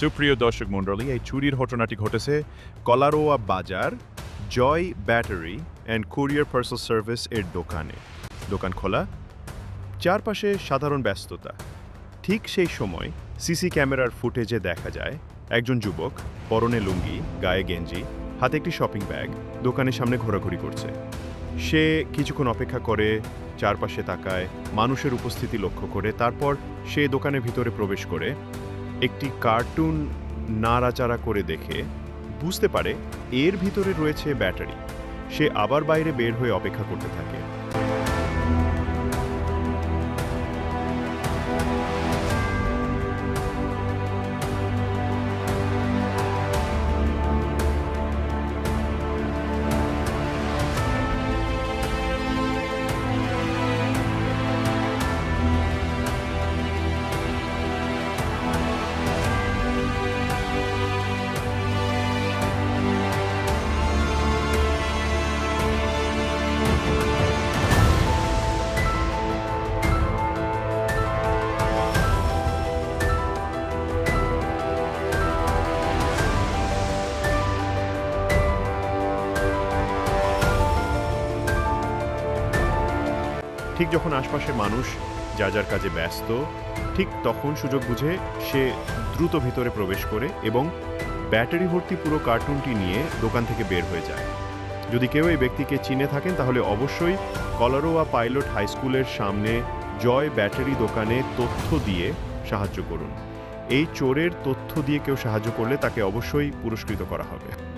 সুপ্রিয় দর্শক মণ্ডলী, এই চুরির ঘটনাটি ঘটেছে কলারোয়া বাজার, Joy battery and courier parcel service এর দোকানে। দোকান খোলা, চারপাশে সাধারণ ব্যস্ততা। ঠিক সেই সময় সিসি ক্যামেরার ফুটেজে দেখা যায়, একজন যুবক, পরনে লুঙ্গি, গায়ে গেঞ্জি, হাতে একটি শপিং ব্যাগ, দোকানের সামনে ঘোরাঘুরি করছে। সে কিছুক্ষণ অপেক্ষা করে, চারপাশে তাকায়, মানুষের উপস্থিতি লক্ষ্য করে, তারপর সে দোকানের ভিতরে প্রবেশ করে একটি কার্টুন নাড়াচাড়া করে দেখে বুঝতে পারে এর ভিতরে রয়েছে ব্যাটারি। সে আবার বাইরে বের হয়ে অপেক্ষা করতে থাকে। ঠিক যখন আশপাশে মানুষ যা যার কাজে ব্যস্ত, ঠিক তখন সুযোগ বুঝে সে দ্রুত ভিতরে প্রবেশ করে এবং ব্যাটারি ভর্তি পুরো কার্টুনটি নিয়ে দোকান থেকে বের হয়ে যায়। যদি কেউ এই ব্যক্তিকে চিনে থাকেন, তাহলে অবশ্যই কলারোয়া পাইলট হাই স্কুলের সামনে জয় ব্যাটারি দোকানে তথ্য দিয়ে সাহায্য করুন। এই চোরের তথ্য দিয়ে কেউ সাহায্য করলে তাকে অবশ্যই পুরস্কৃত করা হবে।